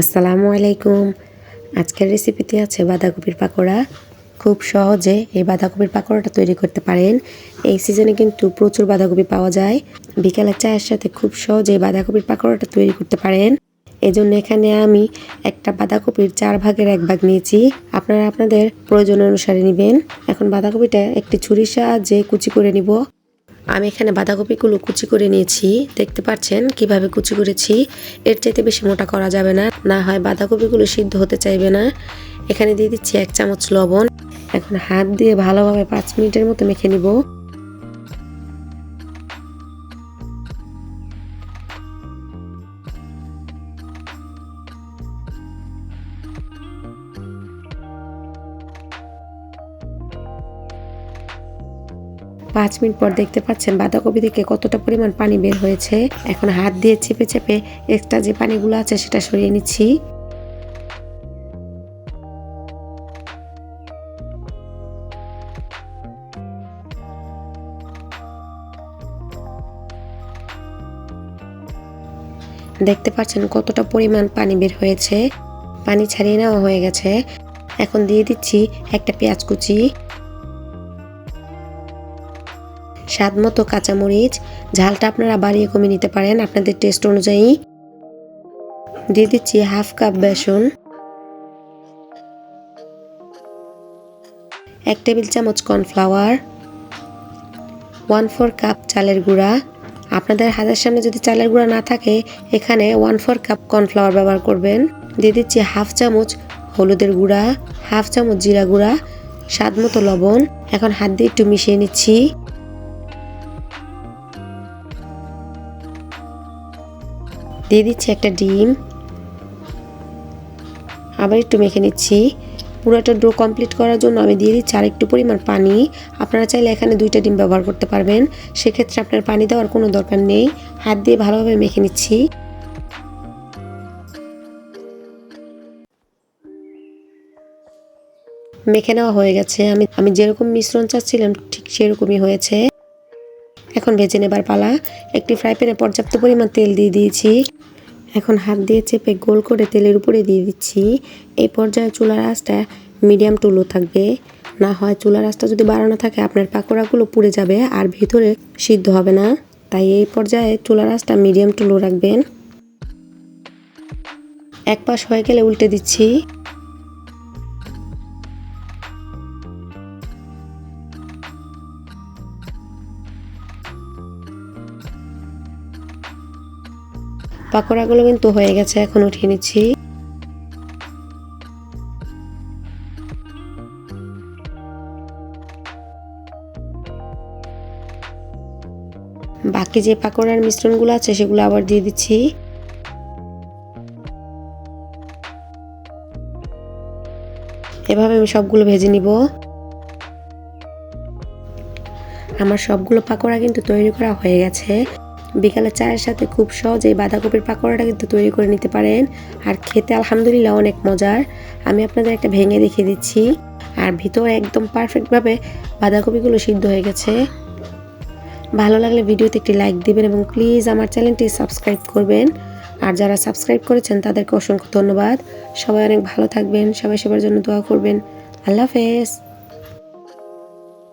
আসসালামু আলাইকুম। আজকের রেসিপিতে আছে বাঁধাকপির পাকোড়া। খুব সহজে এই বাঁধাকপির পাকোড়াটা তৈরি করতে পারেন। এই সিজনে কিন্তু প্রচুর বাঁধাকপি পাওয়া যায়। বিকালে চায়ের সাথে খুব সহজে বাঁধাকপির পাকোড়াটা তৈরি করতে পারেন। এজন্য এখানে আমি একটা বাঁধাকপির চার ভাগের এক ভাগ নিয়েছি। আপনারা আপনাদের প্রয়োজন অনুসারে নেবেন। এখন বাঁধাকপিটা একটি ছুরির সাহায্যে কুচি করে নিব। আমি এখানে বাঁধাকপিগুলো কুচি করে নিয়েছি। দেখতে পাচ্ছেন কীভাবে কুচি করেছি। এর চাইতে বেশি মোটা করা যাবে না। না হয় বাঁধাকপিগুলো সিদ্ধ হতে চাইবে না। এখানে দিয়ে দিচ্ছি এক চামচ লবণ। এখন হাত দিয়ে ভালোভাবে পাঁচ মিনিটের মতো মেখে নিব। পাঁচ মিনিট পর দেখতে পাচ্ছেন বাঁধাকপি থেকে কতটা পরিমাণ পানি বের হয়েছে। এখন হাত দিয়ে চেপে চেপে এক্সট্রা যে পানিগুলো আছে সেটা সরিয়ে নিচ্ছি। দেখতে পাচ্ছেন কতটা পরিমাণ পানি বের হয়েছে। পানি ছাড়িয়ে নেওয়া হয়ে গেছে। এখন দিয়ে দিচ্ছি একটা পেঁয়াজ কুচি। স্বাদ মতো কাঁচামরিচ, ঝালটা আপনারা বাড়িয়ে কমিয়ে নিতে পারেন আপনাদের টেস্ট অনুযায়ী। দিয়ে দিচ্ছি হাফ কাপ বেসন। এক টেবিল চামচ কর্নফ্লাওয়ার। ওয়ান ফোর কাপ চালের গুঁড়া। আপনাদের হাতের সামনে যদি চালের গুঁড়া না থাকে, এখানে ওয়ান ফোর কাপ কর্নফ্লাওয়ার ব্যবহার করবেন। দিয়ে দিচ্ছি হাফ চামচ হলুদের গুঁড়া, হাফ চামচ জিরা গুঁড়া স্বাদ মতো লবণ। এখন হাত দিয়ে একটু মিশিয়ে নিচ্ছি। দিয়ে দিচ্ছি একটা ডিম। আবার একটু মেখে নিচ্ছি। পুরোটা ডো কমপ্লিট করার জন্য আমি দিয়ে দিচ্ছি আর একটু পরিমাণ পানি। আপনারা চাইলে এখানে দুইটা ডিম ব্যবহার করতে পারবেন। সেক্ষেত্রে আপনার পানি দেওয়ার কোনো দরকার নেই। হাত দিয়ে ভালোভাবে মেখে নিচ্ছি। মেখে নেওয়া হয়ে গেছে। আমি আমি যেরকম মিশ্রণ চাচ্ছিলাম, ঠিক সেরকমই হয়েছে। এখন ভেজে নেবার পালা। একটি ফ্রাই প্যানে পর্যাপ্ত পরিমাণ তেল দিয়ে দিয়েছি। এখন হাত দিয়ে চেপে গোল করে তেলের উপরে দিয়ে দিচ্ছি। এই পর্যায়ে চুলার আঁচটা মিডিয়াম টু লো থাকবে। না হয় চুলার আঁচটা যদি বাড়ানো থাকে, আপনার পাকোড়াগুলো পুড়ে যাবে আর ভিতরে সিদ্ধ হবে না। তাই এই পর্যায়ে চুলার আঁচটা মিডিয়াম টু লো রাখবেন। এক পাশ হয়ে গেলে উল্টে দিচ্ছি। পাকোড়াগুলো কিন্তু হয়ে গেছে, এখন উঠিয়ে নিচ্ছি। বাকি যে পাকোড়ার মিশ্রণগুলো আছে, সেগুলো আবার দিয়ে দিচ্ছি। এভাবে আমি সবগুলো ভেজে নিব। আমার সবগুলো পাকোড়া কিন্তু তৈরি করা হয়ে গেছে। বিকালে চায়ের সাথে খুব সহজে বাঁধাকপির পাকোড়াটা কিন্তু তৈরি করে নিতে পারেন। আর খেতে আলহামদুলিল্লাহ অনেক মজার। আমি আপনাদের একটা ভেঙে দেখিয়ে দিচ্ছি। আর ভিতরে একদম পারফেক্টভাবে বাঁধাকপিগুলো সিদ্ধ হয়ে গেছে। ভালো লাগলে ভিডিওতে একটি লাইক দিবেন এবং প্লিজ আমার চ্যানেলটি সাবস্ক্রাইব করবেন। আর যারা সাবস্ক্রাইব করেছেন তাদেরকে অসংখ্য ধন্যবাদ। সবাই অনেক ভালো থাকবেন, সবাই সবার জন্য দোয়া করবেন। আল্লাহ হাফেজ।